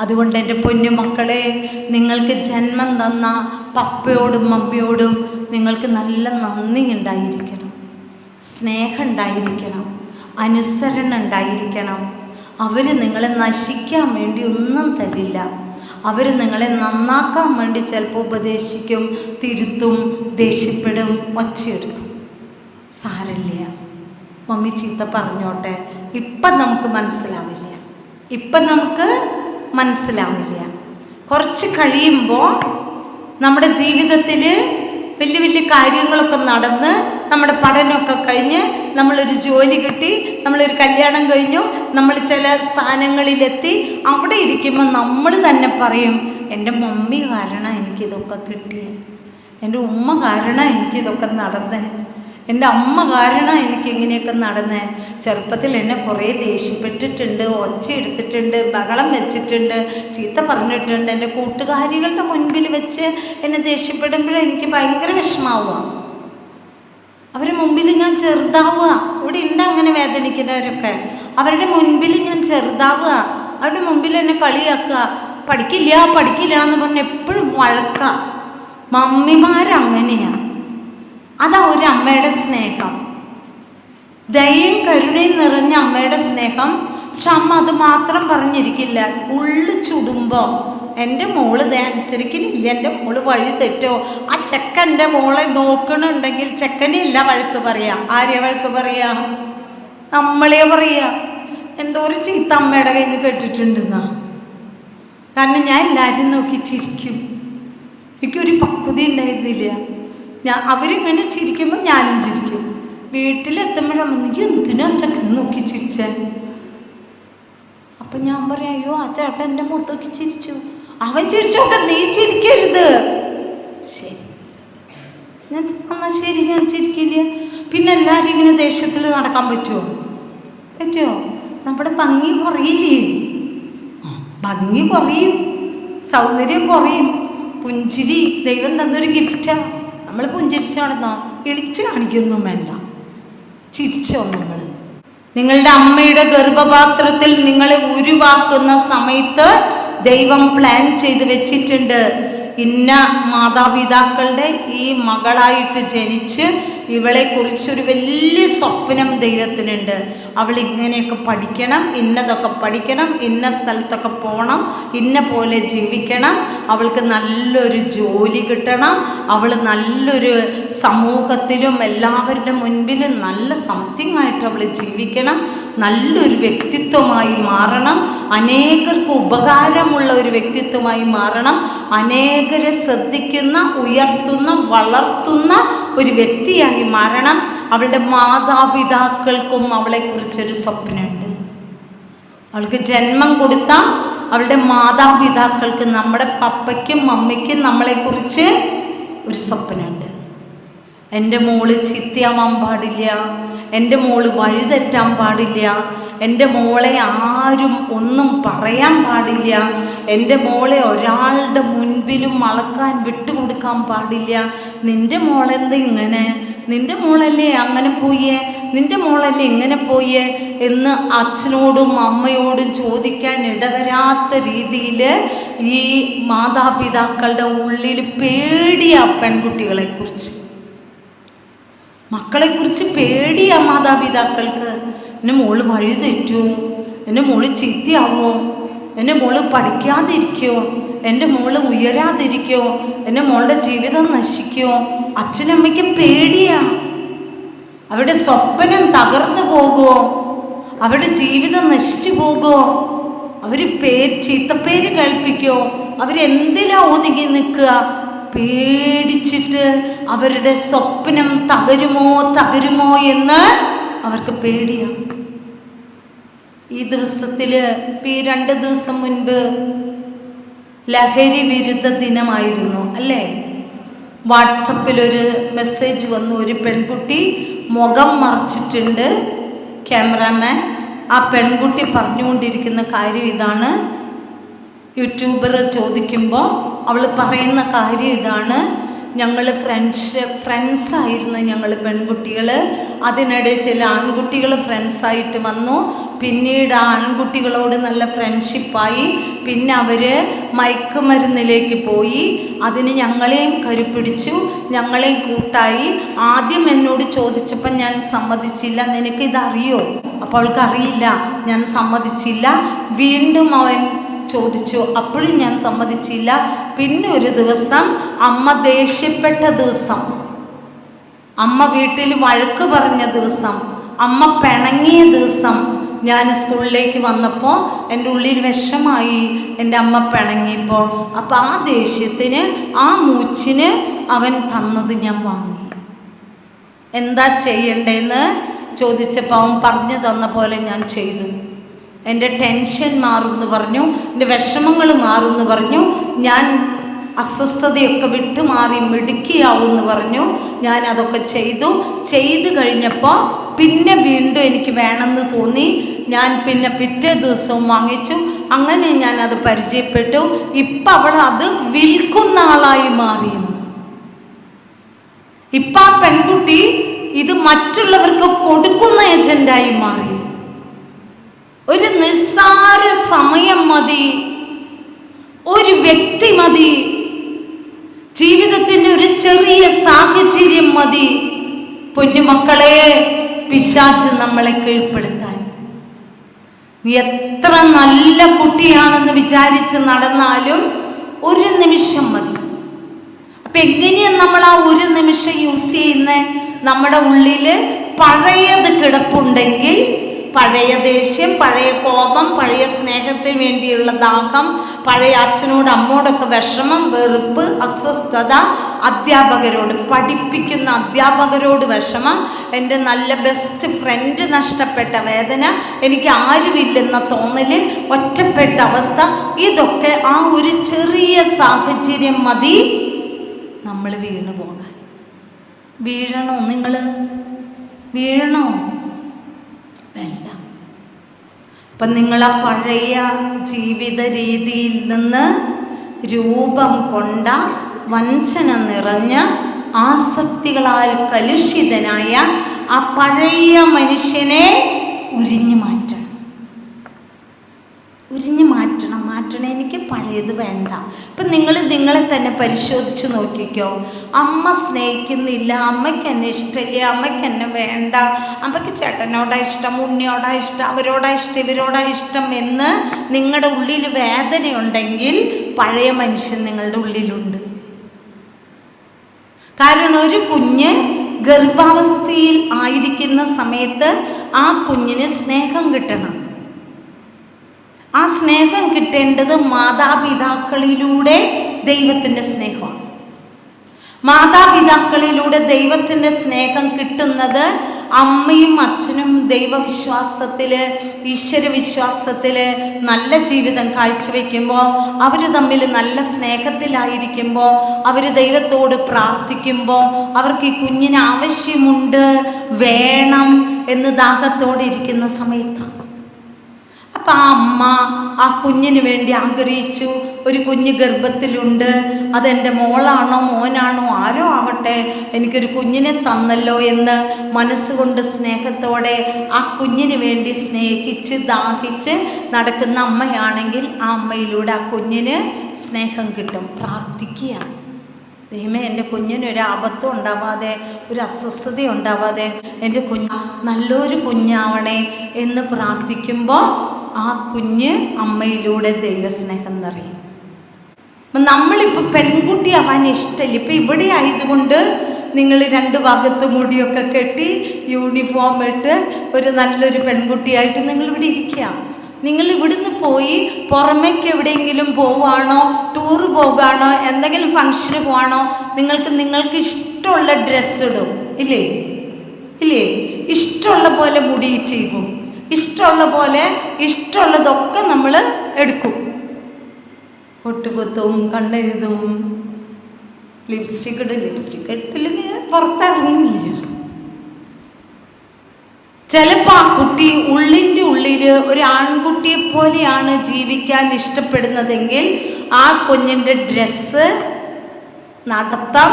അതുകൊണ്ട് എന്റെ പൊന്നു മക്കളെ നിങ്ങൾക്ക് ജന്മം തന്ന പപ്പയോടും മമ്മിയോടും നിങ്ങൾക്ക് നല്ല നന്ദി ഉണ്ടായിരിക്കണം. സ്നേഹം ഉണ്ടായിരിക്കണം. അനുസരണ ഉണ്ടായിരിക്കണം. അവർ നിങ്ങളെ നശിക്കാൻ വേണ്ടി ഒന്നും തരില്ല. അവർ നിങ്ങളെ നന്നാക്കാൻ വേണ്ടി ചിലപ്പോൾ ഉപദേശിക്കും തിരുത്തും ദേഷ്യപ്പെടും ഒച്ചയെടുക്കും. സാരല്ല മമ്മി ചീത്ത പറഞ്ഞോട്ടെ. ഇപ്പം നമുക്ക് മനസ്സിലാവില്ല. ഇപ്പം നമുക്ക് മനസ്സിലാവില്ല. കുറച്ച് കഴിയുമ്പോൾ നമ്മുടെ ജീവിതത്തിൽ വലിയ വലിയ കാര്യങ്ങളൊക്കെ നടന്ന് നമ്മുടെ പഠനമൊക്കെ കഴിഞ്ഞ് നമ്മളൊരു ജോലി കിട്ടി നമ്മളൊരു കല്യാണം കഴിഞ്ഞു നമ്മൾ ചില സ്ഥാനങ്ങളിലെത്തി അവിടെ ഇരിക്കുമ്പോൾ നമ്മൾ തന്നെ പറയും എന്റെ മമ്മി കാരണം എനിക്കിതൊക്കെ കിട്ടിയത് എന്റെ ഉമ്മ കാരണം എനിക്കിതൊക്കെ നടന്നേ. എന്റെ അമ്മ കാരണം എനിക്ക് ഇങ്ങനെയൊക്കെ നടന്നേ. ചെറുപ്പത്തിൽ എന്നെ കുറേ ദേഷ്യപ്പെട്ടിട്ടുണ്ട് ഒച്ച എടുത്തിട്ടുണ്ട് ബഹളം വെച്ചിട്ടുണ്ട് ചീത്ത പറഞ്ഞിട്ടുണ്ട്. എന്റെ കൂട്ടുകാരികളുടെ മുൻപിൽ വെച്ച് എന്നെ ദേഷ്യപ്പെടുമ്പോൾ എനിക്ക് ഭയങ്കര വിഷമാവുക. അവരുടെ മുമ്പിൽ ഞാൻ ചെറുതാവുക. ഇവിടെ ഉണ്ട് അങ്ങനെ വേദനിക്കുന്നവരൊക്കെ. അവരുടെ മുൻപിൽ ഞാൻ ചെറുതാവുക. അവരുടെ മുമ്പിൽ എന്നെ കളിയാക്കുക. പഠിക്കില്ല പഠിക്കില്ല എന്ന് പറഞ്ഞ് എപ്പോഴും വഴക്കാം. മമ്മിമാരങ്ങനെയാണ് അതാ ഒരു അമ്മയുടെ സ്നേഹം. ദയയും കരുണയും നിറഞ്ഞ അമ്മയുടെ സ്നേഹം. പക്ഷെ അമ്മ അത് മാത്രം പറഞ്ഞിരിക്കില്ല. ഉള്ളു ചുടുമ്പോൾ എന്റെ മോൾ ദേ അനുസരിക്കുന്നില്ല എന്റെ മോൾ വഴി തെറ്റോ? ആ ചെക്കന്റെ മോളെ നോക്കണുണ്ടെങ്കിൽ ചെക്കനില്ല വഴക്ക് പറയാ. ആര്യ വഴക്ക് പറയാ? നമ്മളെ പറയാ. എന്തോ ഒരു ചീത്ത അമ്മയുടെ കയ്യിൽ നിന്ന് കേട്ടിട്ടുണ്ടെന്നാ. കാരണം ഞാൻ എല്ലാവരും നോക്കി ചിരിക്കും എനിക്കൊരു പക്വത ഉണ്ടായിരുന്നില്ല ഞാൻ അവരിങ്ങനെ ചിരിക്കുമ്പോൾ ഞാനും ചിരിക്കും. വീട്ടിലെത്തുമ്പോഴാണ് എനിക്ക് എന്തിനാ ചക്കന് നോക്കി ചിരിച്ചേ? അപ്പം ഞാൻ പറയാം അയ്യോ ആ ചേട്ടൻ എന്റെ മുഖത്തൊക്കെ ചിരിച്ചു. അവൻ ചിരിച്ചോട്ടെ നീ ചിരിക്കരുത്. ശരി. ഞാൻ എന്നാ ശരി ഞാൻ ചിരിക്കില്ല. പിന്നെ എല്ലാവരും ഇങ്ങനെ ദേഷ്യത്തിൽ നടക്കാൻ പറ്റുമോ പറ്റുമോ നമ്മുടെ ഭംഗി കുറയില്ലേ ഭംഗി കുറയും. സൗന്ദര്യം കുറയും. പുഞ്ചിരി ദൈവം തന്നൊരു ഗിഫ്റ്റാണ് നമ്മൾ പുഞ്ചിരിച്ച് കാണിക്കൊന്നും വേണ്ട. ചിരിച്ചോ നമ്മൾ നിങ്ങളുടെ അമ്മയുടെ ഗർഭപാത്രത്തിൽ നിങ്ങളെ ഉരുവാക്കുന്ന സമയത്ത് ദൈവം പ്ലാൻ ചെയ്ത് വെച്ചിട്ടുണ്ട്. ഇന്ന മാതാപിതാക്കളുടെ ഈ മകളായിട്ട് ജനിച്ച് ഇവളെ കുറിച്ചൊരു വലിയ സ്വപ്നം ദൈവത്തിനുണ്ട്. അവൾ ഇങ്ങനെയൊക്കെ പഠിക്കണം ഇന്നതൊക്കെ പഠിക്കണം ഇന്ന സ്ഥലത്തൊക്കെ പോകണം ഇന്ന പോലെ ജീവിക്കണം. അവൾക്ക് നല്ലൊരു ജോലി കിട്ടണം. അവൾ നല്ലൊരു സമൂഹത്തിലും എല്ലാവരുടെ മുൻപിലും നല്ല സംതിങ് ആയിട്ട് അവൾ ജീവിക്കണം. നല്ലൊരു വ്യക്തിത്വമായി മാറണം. അനേകർക്ക് ഉപകാരമുള്ള ഒരു വ്യക്തിത്വമായി മാറണം. അനേകരെ ശ്രദ്ധിക്കുന്ന ഉയർത്തുന്ന വളർത്തുന്ന ഒരു വ്യക്തിയായി മാറണം അവളുടെ മാതാപിതാക്കൾക്കും അവളെക്കുറിച്ചൊരു സ്വപ്നമുണ്ട്. അവൾക്ക് ജന്മം കൊടുത്ത അവളുടെ മാതാപിതാക്കൾക്ക് നമ്മുടെ പപ്പയ്ക്കും മമ്മിക്കും നമ്മളെക്കുറിച്ച് ഒരു സ്വപ്നമുണ്ട്. എന്റെ മോൾ ചിത്തിയാവാൻ പാടില്ല എന്റെ മോൾ വഴിതെറ്റാൻ പാടില്ല എന്റെ മോളെ ആരും ഒന്നും പറയാൻ പാടില്ല എന്റെ മോളെ ഒരാളുടെ മുൻപിലും അളക്കാൻ വിട്ടുകൊടുക്കാൻ പാടില്ല നിന്റെ മോളെന്ത് ഇങ്ങനെ? നിന്റെ മോളല്ലേ അങ്ങനെ പോയേ? നിന്റെ മോളല്ലേ ഇങ്ങനെ പോയേ? എന്ന് അച്ഛനോടും അമ്മയോടും ചോദിക്കാൻ ഇടവരാത്ത രീതിയിൽ ഈ മാതാപിതാക്കളുടെ ഉള്ളിൽ പേടിയാ പെൺകുട്ടികളെക്കുറിച്ച്. മക്കളെക്കുറിച്ച് പേടിയാ മാതാപിതാക്കൾക്ക്. എന്റെ മോൾ വഴി തെറ്റുമോ എന്റെ മോൾ ചീത്തയാവോ. എന്റെ മോൾ പഠിക്കാതിരിക്കുമോ എന്റെ മോൾ ഉയരാതിരിക്കുമോ എന്റെ മോളുടെ ജീവിതം നശിക്കുമോ അച്ഛനമ്മയ്ക്കും പേടിയാ. അവരുടെ സ്വപ്നം തകർന്നു പോകുമോ അവരുടെ ജീവിതം നശിച്ചു പോകുമോ അവർ പേര് ചീത്തപ്പേര് കേൾപ്പിക്കോ? അവരെന്തിനാ ഒതുങ്ങി നിൽക്കുക? പേടിച്ചിട്ട് അവരുടെ സ്വപ്നം തകരുമോ തകരുമോ എന്ന് അവർക്ക് പേടിയാണ് ഈ ദിവസത്തിൽ ഈ രണ്ട് ദിവസം മുൻപ് ലഹരി വിരുദ്ധ ദിനമായിരുന്നു അല്ലേ? വാട്സപ്പിൽ ഒരു മെസ്സേജ് വന്നു ഒരു പെൺകുട്ടി മുഖം മറച്ചിട്ടുണ്ട് ക്യാമറാമാൻ. ആ പെൺകുട്ടി പറഞ്ഞുകൊണ്ടിരിക്കുന്ന കാര്യം ഇതാണ്. യൂട്യൂബർ ചോദിക്കുമ്പോൾ അവൾ പറയുന്ന കാര്യം ഇതാണ്. ഞങ്ങൾ ഫ്രണ്ട്സ് ഫ്രണ്ട്സ് ആയിരുന്നു ഞങ്ങൾ പെൺകുട്ടികൾ അതിനിടെ ചില ആൺകുട്ടികൾ ഫ്രണ്ട്സായിട്ട് വന്നു. പിന്നീട് ആൺകുട്ടികളോട് നല്ല ഫ്രണ്ട്ഷിപ്പായി പിന്നെ അവർ മയക്കുമരുന്നിലേക്ക് പോയി. അതിന് ഞങ്ങളെയും കരുപ്പിടിച്ചു ഞങ്ങളെയും കൂട്ടായി. ആദ്യം എന്നോട് ചോദിച്ചപ്പോൾ ഞാൻ സമ്മതിച്ചില്ല. നിനക്ക് ഇതറിയോ? അപ്പോൾ അവൾക്ക് അറിയില്ല. ഞാൻ സമ്മതിച്ചില്ല. വീണ്ടും അവൻ ചോദിച്ചു. അപ്പോഴും ഞാൻ സമ്മതിച്ചില്ല. പിന്നെ ഒരു ദിവസം അമ്മ ദേഷ്യപ്പെട്ട ദിവസം. അമ്മ വീട്ടിൽ വഴക്ക് പറഞ്ഞ ദിവസം. അമ്മ പിണങ്ങിയ ദിവസം. ഞാൻ സ്കൂളിലേക്ക് വന്നപ്പോൾ എന്റെ ഉള്ളിൽ വിഷമായി എന്റെ അമ്മ പിണങ്ങിയപ്പോൾ അപ്പോൾ ആ ദേഷ്യത്തിന് ആ മൂച്ചിന് അവൻ തന്നത് ഞാൻ വാങ്ങി. എന്താ ചെയ്യണ്ടേന്ന്? ചോദിച്ചപ്പോൾ അവൻ പറഞ്ഞു തന്ന പോലെ ഞാൻ ചെയ്തു. എന്റെ ടെൻഷൻ മാറുമെന്ന് പറഞ്ഞു എന്റെ വിഷമങ്ങൾ മാറുമെന്ന് പറഞ്ഞു ഞാൻ അസ്വസ്ഥതയൊക്കെ വിട്ടുമാറി മിടുക്കിയാവുമെന്ന് പറഞ്ഞു. ഞാൻ അതൊക്കെ ചെയ്തു. ചെയ്തു കഴിഞ്ഞപ്പോൾ പിന്നെ വീണ്ടും എനിക്ക് വേണമെന്ന് തോന്നി. ഞാൻ പിന്നെ പിറ്റേ ദിവസവും വാങ്ങിച്ചു. അങ്ങനെ ഞാൻ അത് പരിചയപ്പെട്ടു. ഇപ്പം അവൾ അത് വിൽക്കുന്ന ആളായി മാറിയെന്ന്. ഇപ്പം ആ പെൺകുട്ടി ഇത് മറ്റുള്ളവർക്ക് കൊടുക്കുന്ന ഏജന്റായി മാറി. ഒരു നിസ്സാര സമയം മതി. ഒരു വ്യക്തി മതി. ജീവിതത്തിന്റെ ഒരു ചെറിയ സാഹചര്യം മതി. പൊന്നുമക്കളെ പിശാച്ച് നമ്മളെ കീഴ്പ്പെടുത്താൻ. നീ എത്ര നല്ല കുട്ടിയാണെന്ന് വിചാരിച്ച് നടന്നാലും ഒരു നിമിഷം മതി. അപ്പൊ എങ്ങനെയാ നമ്മൾ ആ ഒരു നിമിഷം യൂസ് ചെയ്യുന്നത് നമ്മുടെ ഉള്ളിൽ പഴയത് കിടപ്പുണ്ടെങ്കിൽ പഴയ ദേഷ്യം പഴയ കോപം പഴയ സ്നേഹത്തിന് വേണ്ടിയുള്ള ദാഹം പഴയ അച്ഛനോട് അമ്മോടൊക്കെ വിഷമം വെറുപ്പ് അസ്വസ്ഥത അധ്യാപകരോട് പഠിപ്പിക്കുന്ന അധ്യാപകരോട് വിഷമം എന്റെ നല്ല ബെസ്റ്റ് ഫ്രണ്ട് നഷ്ടപ്പെട്ട വേദന എനിക്ക് ആരുമില്ലെന്ന തോന്നൽ ഒറ്റപ്പെട്ട അവസ്ഥ ഇതൊക്കെ ആ ഒരു ചെറിയ സാഹചര്യം മതി. നമ്മൾ വീണു പോകാൻ. വീഴണോ നിങ്ങൾ? വീഴണോ? വേണ്ട. അപ്പം നിങ്ങൾ ആ പഴയ ജീവിത രീതിയിൽ നിന്ന് രൂപം കൊണ്ട വഞ്ചന നിറഞ്ഞ ആസക്തികളാൽ കലുഷിതനായ ആ പഴയ മനുഷ്യനെ ഉരിഞ്ഞു മാറ്റണം ഉരിഞ്ഞു മാറ്റണം മാറ്റണം എനിക്ക് പഴയത് വേണ്ട. ഇപ്പം നിങ്ങൾ നിങ്ങളെ തന്നെ പരിശോധിച്ച് നോക്കിക്കോ. അമ്മ സ്നേഹിക്കുന്നില്ല അമ്മയ്ക്ക് എന്നെ ഇഷ്ടമില്ല അമ്മയ്ക്ക് എന്നെ വേണ്ട. അമ്മയ്ക്ക് ചേട്ടനോടാ ഇഷ്ടം ഉണ്ണിയോടാ ഇഷ്ടം അവരോടാ ഇഷ്ടം ഇവരോടാ ഇഷ്ടം എന്ന് നിങ്ങളുടെ ഉള്ളിൽ വേദനയുണ്ടെങ്കിൽ പഴയ മനുഷ്യൻ നിങ്ങളുടെ ഉള്ളിലുണ്ട്. കാരണം ഒരു കുഞ്ഞ് ഗർഭാവസ്ഥയിൽ ആയിരിക്കുന്ന സമയത്ത് ആ കുഞ്ഞിന് സ്നേഹം കിട്ടണം. ആ സ്നേഹം കിട്ടേണ്ടത് മാതാപിതാക്കളിലൂടെ ദൈവത്തിന്റെ സ്നേഹമാണ്. മാതാപിതാക്കളിലൂടെ ദൈവത്തിന്റെ സ്നേഹം കിട്ടുന്നത് അമ്മയും അച്ഛനും ദൈവവിശ്വാസത്തിൽ ഈശ്വരവിശ്വാസത്തിൽ നല്ല ജീവിതം കാഴ്ചവെക്കുമ്പോൾ അവർ തമ്മിൽ നല്ല സ്നേഹത്തിലായിരിക്കുമ്പോൾ അവർ ദൈവത്തോട് പ്രാർത്ഥിക്കുമ്പോൾ അവർക്ക് ഈ കുഞ്ഞിന് ആവശ്യമുണ്ട് വേണം എന്ന് ദാഹത്തോടെ ഇരിക്കുന്ന സമയത്താണ്. അപ്പം ആ അമ്മ ആ കുഞ്ഞിന് വേണ്ടി ആഗ്രഹിച്ചു. ഒരു കുഞ്ഞ് ഗർഭത്തിലുണ്ട്. അതെന്റെ മോളാണോ മോനാണോ ആരോ ആവട്ടെ എനിക്കൊരു കുഞ്ഞിനെ തന്നല്ലോ എന്ന് മനസ്സുകൊണ്ട് സ്നേഹത്തോടെ ആ കുഞ്ഞിന് വേണ്ടി സ്നേഹിച്ച് ദാഹിച്ച് നടക്കുന്ന അമ്മയാണെങ്കിൽ ആ അമ്മയിലൂടെ ആ കുഞ്ഞിന് സ്നേഹം കിട്ടും. പ്രാർത്ഥിക്കുക. ദൈവമേ എന്റെ കുഞ്ഞിന് ഒരു ആപത്തും ഉണ്ടാവാതെ ഒരു അസ്വസ്ഥത ഉണ്ടാവാതെ എന്റെ കുഞ്ഞ് നല്ലൊരു കുഞ്ഞാവണേ എന്ന് പ്രാർത്ഥിക്കുമ്പോൾ ആ കുഞ്ഞ് അമ്മയിലൂടെ ദൈവസ്നേഹം നിറയും. അപ്പം നമ്മളിപ്പോൾ പെൺകുട്ടി ആവാൻ ഇഷ്ടമില്ല ഇപ്പം ഇവിടെ ആയതുകൊണ്ട് നിങ്ങൾ രണ്ട് ഭാഗത്ത് മുടിയൊക്കെ കെട്ടി യൂണിഫോം ഇട്ട് ഒരു നല്ലൊരു പെൺകുട്ടിയായിട്ട് നിങ്ങൾ ഇവിടെ ഇരിക്കുക. നിങ്ങൾ ഇവിടുന്ന് പോയി പുറമേക്ക് എവിടെയെങ്കിലും പോവാണോ ടൂർ പോകാണോ എന്തെങ്കിലും ഫങ്ഷന് പോവാണോ നിങ്ങൾക്ക് നിങ്ങൾക്ക് ഇഷ്ടമുള്ള ഡ്രസ്സ് ഇടും. ഇല്ലേ? ഇല്ലേ? ഇഷ്ടമുള്ള പോലെ മുടി ചെയ്യും. ഇഷ്ടമുള്ള പോലെ ഇഷ്ടമുള്ളതൊക്കെ നമ്മൾ എടുക്കും. ഒട്ടുകുത്തും കണ്ണെഴുതും. ലിപ്സ്റ്റിക് ഇടും ലിപ്സ്റ്റിക് ഇട്ടില്ലെങ്കിൽ പുറത്തിറങ്ങില്ല ചിലപ്പോൾ ആ കുട്ടി ഉള്ളിന്റെ ഉള്ളിൽ ഒരു ആൺകുട്ടിയെ പോലെയാണ് ജീവിക്കാൻ ഇഷ്ടപ്പെടുന്നതെങ്കിൽ ആ കുഞ്ഞിന്റെ ഡ്രസ്സ് നടത്തം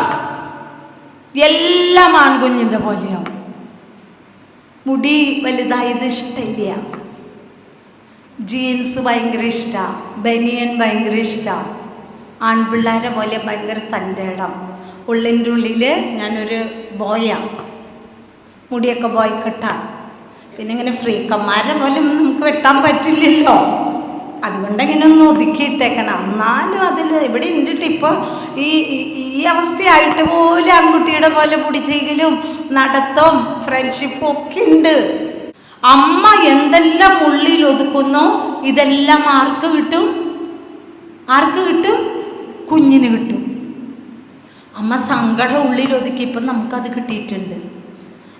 എല്ലാം ആൺകുഞ്ഞിന്റെ പോലെയാവും. മുടി വലുതായത് ഇഷ്ടമില്ല. ജീൻസ് ഭയങ്കര ഇഷ്ടമാണ് ബനിയൻ ഭയങ്കര ഇഷ്ടമാണ് ആൺപിള്ളേരെ പോലെ ഭയങ്കര തന്റെ ഇടം. ഉള്ളിന്റെ ഉള്ളിൽ ഞാനൊരു ബോയാണ് മുടിയൊക്കെ ബോയ് കെട്ടാണ് പിന്നെ ഇങ്ങനെ ഫ്രീക്കന്മാരെ പോലെ നമുക്ക് വെട്ടാൻ പറ്റില്ലല്ലോ. അതുകൊണ്ട് എങ്ങനെ ഒന്ന് ഒതുക്കിയിട്ടേക്കണം. എന്നാലും അതിൽ ഇവിടെ ഉണ്ടിട്ട് ഇപ്പം ഈ ഈ- അവസ്ഥയായിട്ട് പോലും ആൺകുട്ടിയുടെ പോലെ പിടിച്ചെങ്കിലും നടത്തം ഫ്രണ്ട്ഷിപ്പും ഒക്കെ ഉണ്ട് അമ്മ എന്തെല്ലാം ഉള്ളിൽ ഒതുക്കുന്നോ ഇതെല്ലാം ആർക്ക് കിട്ടും? ആർക്ക് കിട്ടും? കുഞ്ഞിന് കിട്ടും. അമ്മ സങ്കടം ഉള്ളിൽ ഒതുക്കിയപ്പോൾ നമുക്കത് കിട്ടിയിട്ടുണ്ട്.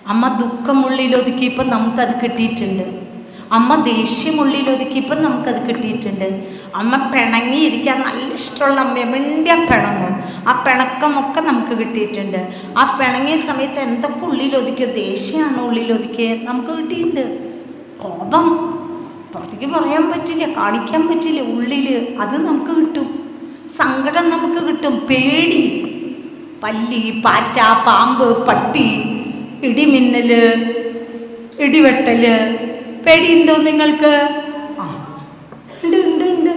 അമ്മ ദുഃഖം ഉള്ളിൽ ഒതുക്കിയപ്പോൾ നമുക്കത് കിട്ടിയിട്ടുണ്ട്. അമ്മ ദേഷ്യമുള്ളിൽ ഒതുക്കിയപ്പോൾ നമുക്കത് കിട്ടിയിട്ടുണ്ട്. അമ്മ പിണങ്ങിയിരിക്കാൻ നല്ല ഇഷ്ടമുള്ള അമ്മ മിണ്ടിയ പിണങ്ങും. ആ പിണക്കമൊക്കെ നമുക്ക് കിട്ടിയിട്ടുണ്ട്. ആ പിണങ്ങിയ സമയത്ത് എന്തൊക്കെ ഉള്ളിൽ ഒതുക്കിയോ ദേഷ്യമാണ് ഉള്ളിൽ ഒതുക്കിയത് നമുക്ക് കിട്ടിയിട്ടുണ്ട്. കോപം. പുറത്തേക്ക് പറയാൻ പറ്റില്ല കാണിക്കാൻ പറ്റില്ല ഉള്ളിൽ അത് നമുക്ക് കിട്ടും. സങ്കടം നമുക്ക് കിട്ടും പേടി. പല്ലി പാറ്റ പാമ്പ് പട്ടി ഇടിമിന്നൽ ഇടിവെട്ടൽ പേടിയുണ്ടോ നിങ്ങൾക്ക്? ആ. ഉണ്ട് ഉണ്ട് ഉണ്ട്.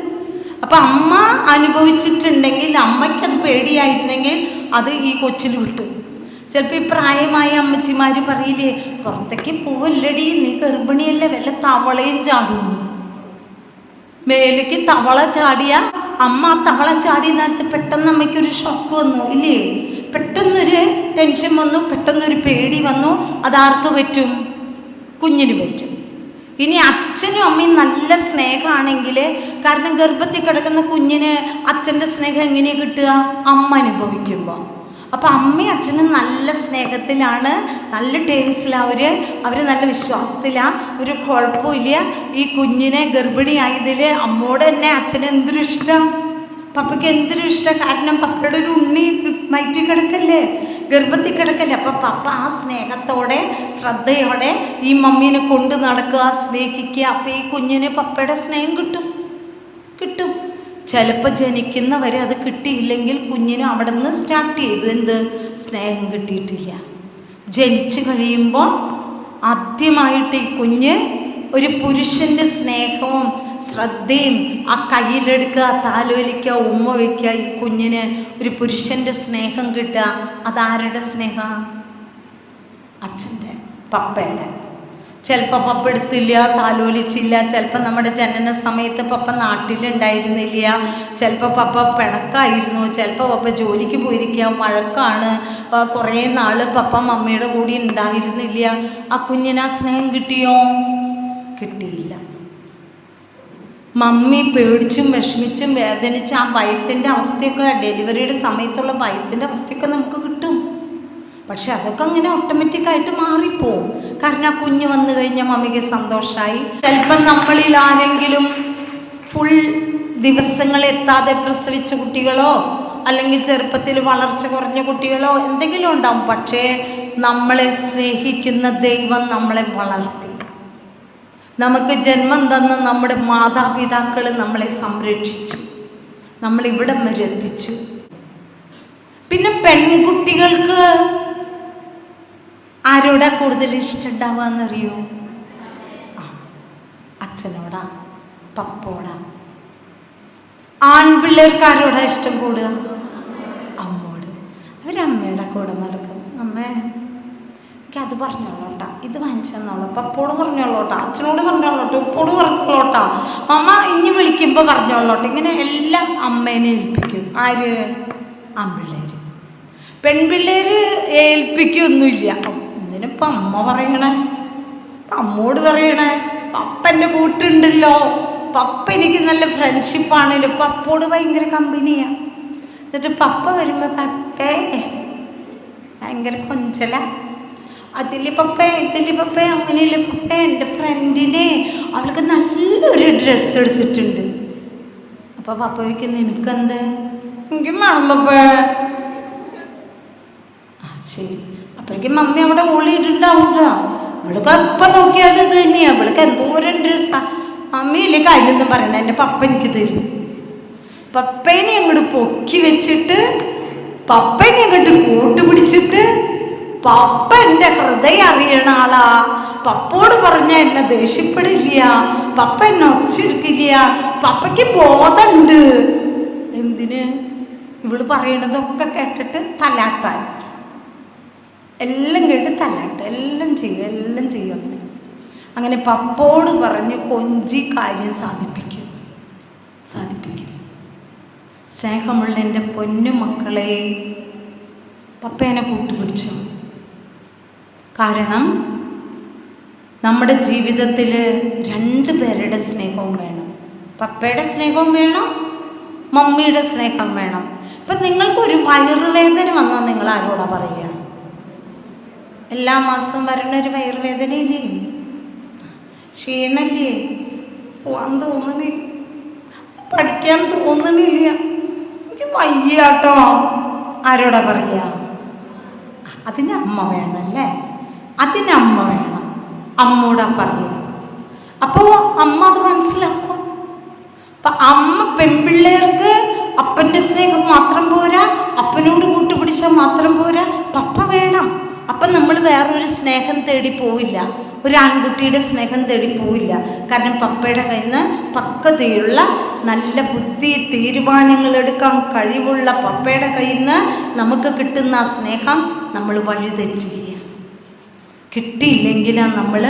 അപ്പൊ അമ്മ അനുഭവിച്ചിട്ടുണ്ടെങ്കിൽ അമ്മയ്ക്ക് അത് പേടിയായിരുന്നെങ്കിൽ അത് ഈ കൊച്ചിന് വിട്ടു. ചിലപ്പോൾ ഈ പ്രായമായ അമ്മച്ചിമാർ പറയില്ലേ പുറത്തേക്ക് പോവല്ലടി നീ ഗർഭിണിയല്ലേ വല്ല തവളയും ചാടുന്നു. മേലേക്ക് തവള ചാടിയ അമ്മ ആ തവള ചാടിയ നേരത്തെ പെട്ടെന്ന് അമ്മയ്ക്കൊരു ഷോക്ക് വന്നു ഇല്ലേ? പെട്ടെന്നൊരു ടെൻഷൻ വന്നു പെട്ടെന്നൊരു പേടി വന്നു അതാർക്ക് പറ്റും? കുഞ്ഞിന് പറ്റും. ഇനി അച്ഛനും അമ്മയും നല്ല സ്നേഹമാണെങ്കിൽ കാരണം ഗർഭത്തിൽ കിടക്കുന്ന കുഞ്ഞിന് അച്ഛന്റെ സ്നേഹം എങ്ങനെയാണ് കിട്ടുക? അമ്മ അനുഭവിക്കുമ്പോൾ അപ്പോൾ അമ്മയും അച്ഛനും നല്ല സ്നേഹത്തിലാണ് നല്ല ടേംസിലാണ് അവർ അവർ നല്ല വിശ്വാസത്തിലാണ് ഒരു കുഴപ്പമില്ല. ഈ കുഞ്ഞിനെ ഗർഭിണിയായതിൽ അമ്മോട് തന്നെ അച്ഛന് എന്തൊരു ഇഷ്ടം? പപ്പയ്ക്ക് എന്തൊരു ഇഷ്ടം? കാരണം പപ്പയുടെ ഒരു ഉണ്ണി വയറ്റിൽ കിടക്കല്ലേ ഗർഭത്തിൽ കിടക്കല്ലേ അപ്പം പപ്പ ആ സ്നേഹത്തോടെ ശ്രദ്ധയോടെ ഈ മമ്മീനെ കൊണ്ട് നടക്കുക സ്നേഹിക്കുക. അപ്പം ഈ കുഞ്ഞിന് പപ്പയുടെ സ്നേഹം കിട്ടും. കിട്ടും. ചിലപ്പോൾ ജനിക്കുന്നവരെ അത് കിട്ടിയില്ലെങ്കിൽ കുഞ്ഞിന് അവിടെ നിന്ന് സ്റ്റാർട്ട് ചെയ്തു. എന്ത്? സ്നേഹം കിട്ടിയിട്ടില്ല. ജനിച്ചു കഴിയുമ്പോൾ ആദ്യമായിട്ട് ഈ കുഞ്ഞ് ഒരു പുരുഷന്റെ സ്നേഹവും ശ്രദ്ധയും ആ കയ്യിലെടുക്കുക താലോലിക്കുക ഉമ്മ വയ്ക്കുക ഈ കുഞ്ഞിന് ഒരു പുരുഷന്റെ സ്നേഹം കിട്ടുക അതാരുടെ സ്നേഹ? അച്ഛന്റെ പപ്പയുടെ. ചിലപ്പോൾ പപ്പ എടുത്തില്ല താലോലിച്ചില്ല ചിലപ്പോൾ നമ്മുടെ ജനന സമയത്ത് പപ്പ നാട്ടിലുണ്ടായിരുന്നില്ല ചിലപ്പോൾ പപ്പ പിണക്കായിരുന്നു ചിലപ്പോൾ പപ്പ ജോലിക്ക് പോയിരിക്കുക മഴക്കാണ് കുറേ നാൾ പപ്പ മമ്മിയുടെ കൂടി ഉണ്ടായിരുന്നില്ല. ആ കുഞ്ഞിനാ സ്നേഹം കിട്ടിയോ? കിട്ടിയില്ല. മമ്മി പേടിച്ചും വിഷമിച്ചും വേദനിച്ച് ആ ഭയത്തിന്റെ അവസ്ഥയൊക്കെ ഡെലിവറിയുടെ സമയത്തുള്ള ഭയത്തിന്റെ അവസ്ഥയൊക്കെ നമുക്ക് കിട്ടും. പക്ഷെ അതൊക്കെ അങ്ങനെ ഓട്ടോമാറ്റിക്കായിട്ട് മാറിപ്പോവും. കാരണം ആ കുഞ്ഞ് വന്നു കഴിഞ്ഞാൽ മമ്മിക്ക് സന്തോഷമായി ചിലപ്പം നമ്മളിൽ ആരെങ്കിലും ഫുൾ ദിവസങ്ങൾ എത്താതെ പ്രസവിച്ച കുട്ടികളോ അല്ലെങ്കിൽ ചെറുപ്പത്തിൽ വളർച്ച കുറഞ്ഞ കുട്ടികളോ എന്തെങ്കിലും ഉണ്ടാവും. പക്ഷേ നമ്മളെ സ്നേഹിക്കുന്ന ദൈവം നമ്മളെ വളർത്തി. നമുക്ക് ജന്മം തന്ന നമ്മുടെ മാതാപിതാക്കൾ നമ്മളെ സംരക്ഷിച്ചു. നമ്മളിവിടെ വരെ എത്തിച്ചു. പിന്നെ പെൺകുട്ടികൾക്ക് ആരോടാ കൂടുതൽ ഇഷ്ടമുണ്ടാവുക എന്നറിയോ? അച്ഛനോടാ പപ്പോടാ. ആൺപിള്ളേർക്ക് ആരോടാ ഇഷ്ടം കൂടുക? അമ്മോട് അവരമ്മയുടെ കൂടെ നടക്കും. അമ്മേ. എനിക്ക് അത് പറഞ്ഞോളോട്ടാ ഇത് വാങ്ങിച്ചെന്നോളൂ. പപ്പോട് പറഞ്ഞോളോട്ടാ അച്ഛനോട് പറഞ്ഞോളോട്ടോ ഉപ്പോട് പറഞ്ഞോളോട്ടാ അമ്മ ഇനി വിളിക്കുമ്പോൾ പറഞ്ഞോളോട്ടെ ഇങ്ങനെ എല്ലാം അമ്മേനെ ഏൽപ്പിക്കും. ആര്? ആൺപിള്ളേർ പെൺപിള്ളേർ ഏൽപ്പിക്കൊന്നുമില്ല. എന്തിനിപ്പം അമ്മ പറയണേ? അമ്മോട് പറയണേ? പപ്പന്റെ കൂട്ടുണ്ടല്ലോ. പപ്പ എനിക്ക് നല്ല ഫ്രണ്ട്ഷിപ്പാണല്ലോ പപ്പോട് ഭയങ്കര കമ്പനിയാണ് എന്നിട്ട് പപ്പ വരുമ്പോൾ പപ്പേ ഭയങ്കര കൊഞ്ചല. അതിൽ പപ്പ ഇതിലെ പപ്പ അങ്ങനെയുള്ള പപ്പ എന്റെ ഫ്രണ്ടിനെ അവൾക്ക് നല്ലൊരു ഡ്രസ്സ് എടുത്തിട്ടുണ്ട്. അപ്പോൾ പപ്പ ചോദിക്കും നിനക്കെന്ത്? എനിക്ക് വേണം പപ്പ. ശരി. അപ്പോഴേക്കും മമ്മി അവിടെ ഓളിയിട്ടുണ്ടാവും കേട്ടോ ഇവൾക്ക് അപ്പം നോക്കിയാൽ ഇത് തന്നെയാണ് ഇവൾക്ക് എന്തോരം ഡ്രസ്സാ മമ്മിയില്ലേ കാര്യമൊന്നും പറയണ്ട. എന്റെ പപ്പ എനിക്ക് തരും. പപ്പേനെ അങ്ങോട്ട് പൊക്കി വെച്ചിട്ട് പപ്പേനെ അങ്ങോട്ട് കൂട്ടുപിടിച്ചിട്ട് പപ്പ എന്റെ ഹൃദയം അറിയണ ആളാ. പപ്പോട് പറഞ്ഞ എന്നെ ദേഷ്യപ്പെടില്ല. പപ്പ എന്നെ ഒച്ചെടുക്കില്ല. പപ്പയ്ക്ക് ബോധമുണ്ട് എന്തിന്? ഇവൾ പറയണതൊക്കെ കേട്ടിട്ട് തലാട്ടാൻ എല്ലാം കേട്ട് തലാട്ട് എല്ലാം ചെയ്യും എല്ലാം ചെയ്യും അങ്ങനെ. അങ്ങനെ പപ്പോട് പറഞ്ഞ് കൊഞ്ചി കാര്യം സാധിപ്പിക്കും. സാധിപ്പിക്കും. സ്നേഹമുള്ള എന്റെ പൊന്നു മക്കളെ പപ്പേനെ കൂട്ടുപിടിച്ചു? കാരണം നമ്മുടെ ജീവിതത്തിൽ രണ്ട് പേരുടെ സ്നേഹവും വേണം. പപ്പയുടെ സ്നേഹവും വേണം മമ്മിയുടെ സ്നേഹം വേണം. ഇപ്പം നിങ്ങൾക്കൊരു വയറുവേദന വന്നാൽ നിങ്ങൾ ആരോടാ പറയുക? എല്ലാ മാസം വരുന്ന ഒരു വയറുവേദനയില്ലേ ക്ഷീണല്ലേ? പോവാൻ തോന്നണേ പഠിക്കാൻ തോന്നണില്ല. എനിക്ക് വയ്യാട്ടോ. ആരോടാ പറയുക? അതിന് അമ്മ വേണമല്ലേ അതിന് അമ്മ വേണം. അമ്മൂടെ പറഞ്ഞു അപ്പോൾ അമ്മ അത് മനസ്സിലാക്കും. അപ്പൊ അമ്മ പെൺപിള്ളേർക്ക് അപ്പന്റെ സ്നേഹം മാത്രം പോരാ അപ്പനോട് കൂട്ടുപിടിച്ചാൽ മാത്രം പോരാ പപ്പ വേണം. അപ്പം നമ്മൾ വേറൊരു സ്നേഹം തേടി പോവില്ല. ഒരു ആൺകുട്ടിയുടെ സ്നേഹം തേടി പോവില്ല. കാരണം പപ്പയുടെ കയ്യിൽ നിന്ന് പക്വതയുള്ള നല്ല ബുദ്ധി തീരുമാനങ്ങൾ എടുക്കാൻ കഴിവുള്ള പപ്പയുടെ കയ്യിൽ നിന്ന് നമുക്ക് കിട്ടുന്ന ആ സ്നേഹം നമ്മൾ വഴിതെറ്റില്ല കിട്ടിയില്ലെങ്കിൽ നമ്മൾ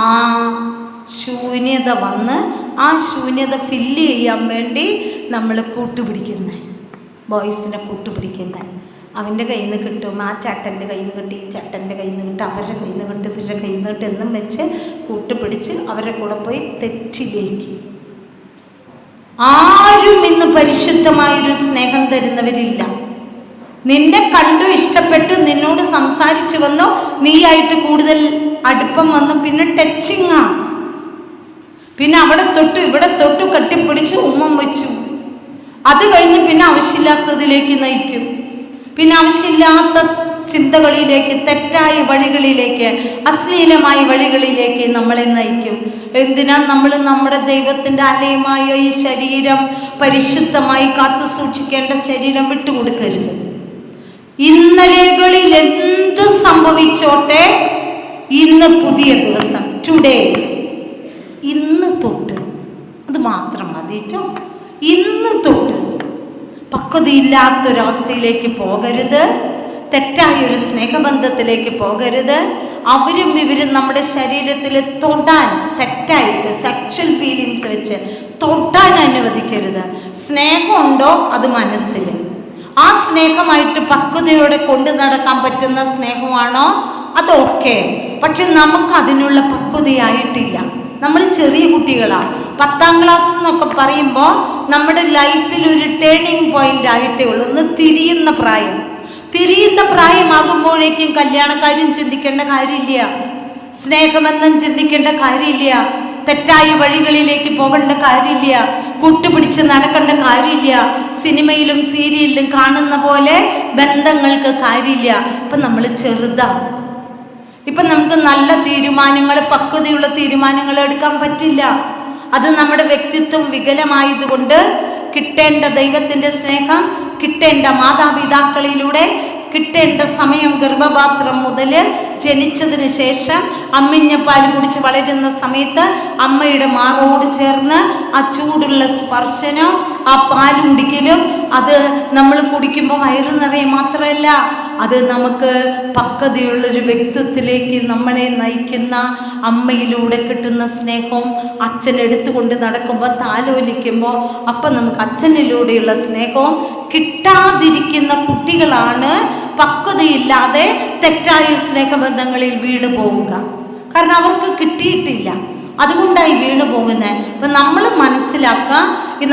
ആ ശൂന്യത വന്ന് ആ ശൂന്യത ഫില്ല് ചെയ്യാൻ വേണ്ടി നമ്മൾ കൂട്ടുപിടിക്കുന്നത് ബോയ്സിനെ കൂട്ടുപിടിക്കുന്നത് അവന്റെ കയ്യിൽ നിന്ന് കിട്ടും ആ ചേട്ടന്റെ കയ്യിൽ നിന്ന് കിട്ടി ഈ ചേട്ടന്റെ കയ്യിൽ നിന്ന് കിട്ടും അവരുടെ കയ്യിൽ നിന്ന് കിട്ടും ഇവരുടെ കയ്യിൽ നിന്ന് കിട്ടും എന്നും വെച്ച് കൂട്ടുപിടിച്ച് അവരുടെ കൂടെ പോയി തെറ്റിലേക്ക്. ആരും ഇന്ന് പരിശുദ്ധമായൊരു സ്നേഹം തരുന്നവരില്ല. നിന്നെ കണ്ടു ഇഷ്ടപ്പെട്ട് നിന്നോട് സംസാരിച്ചു വന്നോ? നീയായിട്ട് കൂടുതൽ അടുപ്പം വന്നു. പിന്നെ ടച്ചിങ്ങാ പിന്നെ അവിടെ തൊട്ട് ഇവിടെ തൊട്ട് കെട്ടിപ്പിടിച്ച് ഉമ്മം വെച്ചു. അത് കഴിഞ്ഞ് പിന്നെ ആവശ്യമില്ലാത്തതിലേക്ക് നയിക്കും. പിന്നെ ആവശ്യമില്ലാത്ത ചിന്തകളിലേക്ക് തെറ്റായ വഴികളിലേക്ക് അശ്ലീലമായ വഴികളിലേക്ക് നമ്മളെ നയിക്കും. എന്തിനാ നമ്മൾ നമ്മുടെ ദൈവത്തിന്റെ ആലയമായ ഈ ശരീരം പരിശുദ്ധമായി കാത്തു സൂക്ഷിക്കേണ്ട ശരീരം വിട്ടുകൊടുക്കരുത്. ഇന്നലെകളിൽ എന്ത് സംഭവിച്ചോട്ടെ? ഇന്ന് പുതിയ ദിവസം. ടുഡേ ഇന്ന് തൊട്ട്. അത് മാത്രം മതി കേട്ടോ ഇന്ന് തൊട്ട്. പക്വതയില്ലാത്തൊരവസ്ഥയിലേക്ക് പോകരുത്. തെറ്റായ ഒരു സ്നേഹബന്ധത്തിലേക്ക് പോകരുത്. അവരും ഇവരും നമ്മുടെ ശരീരത്തിൽ തൊടാൻ തെറ്റായിട്ട് സെക്ഷൽ ഫീലിങ്സ് വെച്ച് തൊട്ടാൻ അനുവദിക്കരുത്. സ്നേഹമുണ്ടോ അത് മനസ്സിൽ ആ സ്നേഹമായിട്ട് പക്വതയോടെ കൊണ്ടു നടക്കാൻ പറ്റുന്ന സ്നേഹമാണോ? അതൊക്കെ പക്ഷെ നമുക്ക് അതിനുള്ള പക്വതയായിട്ടില്ല. നമ്മൾ ചെറിയ കുട്ടികളാണ് പത്താം ക്ലാസ് എന്നൊക്കെ പറയുമ്പോൾ നമ്മുടെ ലൈഫിൽ ഒരു ടേണിംഗ് പോയിന്റ് ആയിട്ടേ ഉള്ളൂ. ഒന്ന് തിരിയുന്ന പ്രായം. തിരിയുന്ന പ്രായമാകുമ്പോഴേക്കും കല്യാണക്കാരും ചിന്തിക്കേണ്ട കാര്യമില്ല. സ്നേഹമെന്നും ചിന്തിക്കേണ്ട കാര്യമില്ല. തെറ്റായ വഴികളിലേക്ക് പോകേണ്ട കാര്യമില്ല. കൂട്ടുപിടിച്ച് നടക്കേണ്ട കാര്യമില്ല. സിനിമയിലും സീരിയലിലും കാണുന്ന പോലെ ബന്ധങ്ങൾക്ക് കാര്യമില്ല. ഇപ്പം നമ്മൾ ചെറുതാണ്. ഇപ്പം നമുക്ക് നല്ല തീരുമാനങ്ങൾ പക്വതയുള്ള തീരുമാനങ്ങൾ എടുക്കാൻ പറ്റില്ല. അത് നമ്മുടെ വ്യക്തിത്വം വികലമായതുകൊണ്ട് കിട്ടേണ്ട ദൈവത്തിന്റെ സ്നേഹം കിട്ടേണ്ട മാതാപിതാക്കളിലൂടെ കിട്ടേണ്ട സമയം ഗർഭപാത്രം മുതൽ ജനിച്ചതിന് ശേഷം അമ്മിഞ്ഞ പാൽ കുടിച്ച് വളരുന്ന സമയത്ത് അമ്മയുടെ മാറോട് ചേർന്ന് ആ ചൂടുള്ള സ്പർശനം ആ പാൽ കുടിക്കലും അത് നമ്മൾ കുടിക്കുമ്പോൾ വയറ് നിറയെ മാത്രമല്ല അത് നമുക്ക് പക്വതയുള്ളൊരു വ്യക്തിത്വത്തിലേക്ക് നമ്മളെ നയിക്കുന്ന അമ്മയിലൂടെ കിട്ടുന്ന സ്നേഹവും അച്ഛൻ എടുത്തുകൊണ്ട് നടക്കുമ്പോൾ താലോലിക്കുമ്പോൾ അപ്പം നമുക്ക് അച്ഛനിലൂടെയുള്ള സ്നേഹവും കിട്ടാതിരിക്കുന്ന കുട്ടികളാണ് പക്വതയില്ലാതെ തെറ്റായ സ്നേഹബന്ധങ്ങളിൽ വീണു പോവുക. കാരണം അവർക്ക് കിട്ടിയിട്ടില്ല. അതുകൊണ്ടായി വീണു പോകുന്നത് അപ്പം നമ്മൾ മനസ്സിലാക്കുക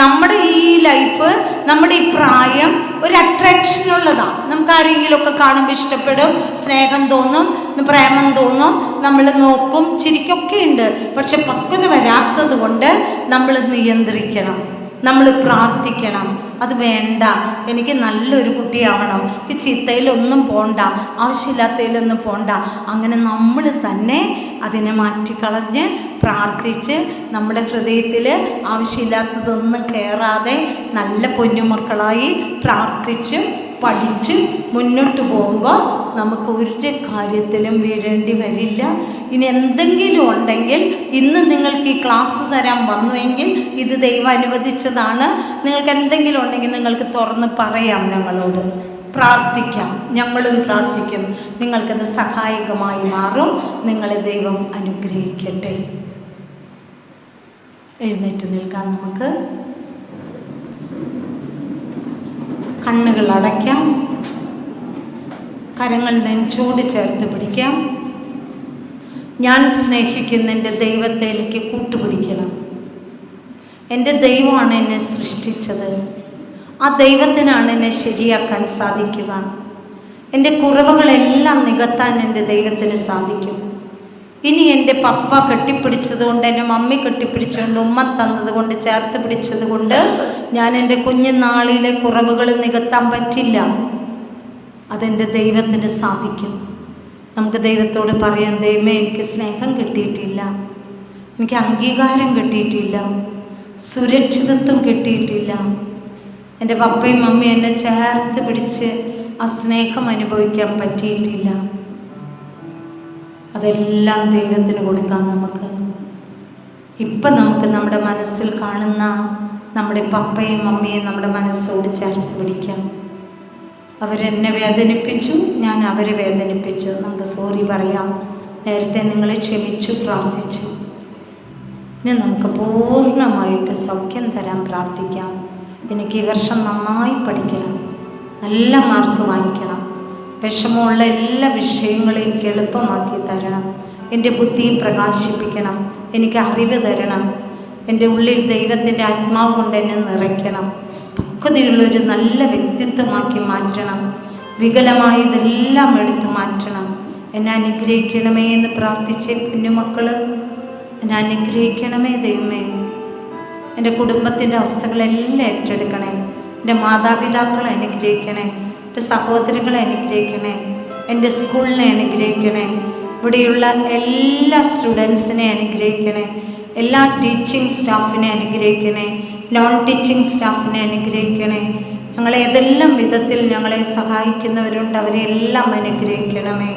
നമ്മുടെ ഈ ലൈഫ് നമ്മുടെ ഈ പ്രായം ഒരു അട്രാക്ഷനുള്ളതാണ് നമുക്ക് ആരെങ്കിലുമൊക്കെ കാണുമ്പോൾ ഇഷ്ടപ്പെടും സ്നേഹം തോന്നും പ്രേമം തോന്നും നമ്മൾ നോക്കും ചിരിക്കൊക്കെ ഉണ്ട് പക്ഷെ പക്വത വരാത്തത് കൊണ്ട് നമ്മൾ നിയന്ത്രിക്കണം. നമ്മൾ പ്രാർത്ഥിക്കണം. അത് വേണ്ട. എനിക്ക് നല്ലൊരു കുട്ടിയാവണം. ഈ ചിത്തയിലൊന്നും പോണ്ട. ആവശ്യമില്ലാത്തതിലൊന്നും പോണ്ട. അങ്ങനെ നമ്മൾ തന്നെ അതിനെ മാറ്റിക്കളഞ്ഞ് പ്രാർത്ഥിച്ച് നമ്മുടെ ഹൃദയത്തിൽ ആവശ്യമില്ലാത്തതൊന്നും കയറാതെ നല്ല പൊന്നുമക്കളായി പ്രാർത്ഥിച്ചും പഠിച്ച് മുന്നോട്ട് പോകുമ്പോൾ നമുക്ക് ഒരു കാര്യത്തിലും വീഴേണ്ടി വരില്ല. ഇനി എന്തെങ്കിലും ഉണ്ടെങ്കിൽ ഇന്ന് നിങ്ങൾക്ക് ഈ ക്ലാസ് തരാൻ വന്നുവെങ്കിൽ ഇത് ദൈവം അനുവദിച്ചതാണ്. നിങ്ങൾക്ക് എന്തെങ്കിലും ഉണ്ടെങ്കിൽ നിങ്ങൾക്ക് തുറന്ന് പറയാം ഞങ്ങളോട്. പ്രാർത്ഥിക്കാം. ഞങ്ങളും പ്രാർത്ഥിക്കും. നിങ്ങൾക്കത് സഹായകമായി മാറും. നിങ്ങളെ ദൈവം അനുഗ്രഹിക്കട്ടെ. എഴുന്നേറ്റ് നിൽക്കാം നമുക്ക്. കണ്ണുകൾ അടയ്ക്കാം. കരങ്ങൾ നെഞ്ചോട് ചേർത്ത് പിടിക്കാം. ഞാൻ സ്നേഹിക്കുന്ന എന്റെ ദൈവത്തെ എനിക്ക് കൂട്ടുപിടിക്കണം. എന്റെ ദൈവമാണ് എന്നെ സൃഷ്ടിച്ചത്. ആ ദൈവത്തിനാണ് എന്നെ ശരിയാക്കാൻ സാധിക്കുക. എന്റെ കുറവുകളെല്ലാം നികത്താൻ എന്റെ ദൈവത്തിന് സാധിക്കും. ഇനി എന്റെ പപ്പ കെട്ടിപ്പിടിച്ചതുകൊണ്ട് എന്റെ മമ്മി കെട്ടിപ്പിടിച്ചുകൊണ്ട് ഉമ്മ തന്നതുകൊണ്ട് ചേർത്ത് പിടിച്ചത് കൊണ്ട് ഞാൻ എന്റെ കുഞ്ഞുനാളിലെ കുറവുകൾ നികത്താൻ പറ്റില്ല. അതെന്റെ ദൈവത്തിന് സാധിക്കും. നമുക്ക് ദൈവത്തോട് പറയാം ദൈവമേ എനിക്ക് സ്നേഹം കിട്ടിയിട്ടില്ല. എനിക്ക് അംഗീകാരം കിട്ടിയിട്ടില്ല. സുരക്ഷിതത്വം കിട്ടിയിട്ടില്ല. എന്റെ പപ്പയും മമ്മിയും എന്നെ ചേർത്ത് പിടിച്ച് ആ സ്നേഹം അനുഭവിക്കാൻ പറ്റിയിട്ടില്ല. അതെല്ലാം ദൈവത്തിന് കൊടുക്കാം നമുക്ക്. ഇപ്പം നമുക്ക് നമ്മുടെ മനസ്സിൽ കാണുന്ന നമ്മുടെ പപ്പയും മമ്മിയും നമ്മുടെ മനസ്സോട് ചേർത്ത് പിടിക്കാം. അവരെന്നെ വേദനിപ്പിച്ചു ഞാൻ അവരെ വേദനിപ്പിച്ചു. നമുക്ക് സോറി പറയാം. നേരത്തെ നിങ്ങളെ ക്ഷമിച്ചു പ്രാർത്ഥിച്ചു. ഇനി നമുക്ക് പൂർണമായിട്ട് സൗഖ്യം തരാൻ പ്രാർത്ഥിക്കാം. എനിക്ക് ഈ വർഷം നന്നായി പഠിക്കണം. നല്ല മാർക്ക് വാങ്ങിക്കണം. വിഷമമുള്ള എല്ലാ വിഷയങ്ങളും എനിക്ക് എളുപ്പമാക്കി തരണം. എന്റെ ബുദ്ധി പ്രകാശിപ്പിക്കണം. എനിക്ക് അറിവ് തരണം. എന്റെ ഉള്ളിൽ ദൈവത്തിന്റെ ആത്മാവ് കൊണ്ട് എന്നെ നിറയ്ക്കണം. പക്വതയുള്ളൊരു നല്ല വ്യക്തിത്വമാക്കി മാറ്റണം. വികലമായതെല്ലാം എടുത്തു മാറ്റണം. എന്നെ അനുഗ്രഹിക്കണമേ എന്ന് പ്രാർത്ഥിച്ചേ കുഞ്ഞുമക്കൾ എന്നെ അനുഗ്രഹിക്കണമേ ദൈവമേ. എന്റെ കുടുംബത്തിന്റെ അവസ്ഥകളെല്ലാം ഏറ്റെടുക്കണേ. എന്റെ മാതാപിതാക്കളെ അനുഗ്രഹിക്കണേ. എന്റെ സഹോദരങ്ങളെ അനുഗ്രഹിക്കണേ. എന്റെ സ്കൂളിനെ അനുഗ്രഹിക്കണേ. ഇവിടെയുള്ള എല്ലാ സ്റ്റുഡൻസിനെ അനുഗ്രഹിക്കണേ. എല്ലാ ടീച്ചിങ് സ്റ്റാഫിനെ അനുഗ്രഹിക്കണേ. നോൺ ടീച്ചിങ് സ്റ്റാഫിനെ അനുഗ്രഹിക്കണേ. ഞങ്ങളെ ഏതെല്ലാം വിധത്തിൽ ഞങ്ങളെ സഹായിക്കുന്നവരുണ്ട് അവരെ എല്ലാം അനുഗ്രഹിക്കണമേ.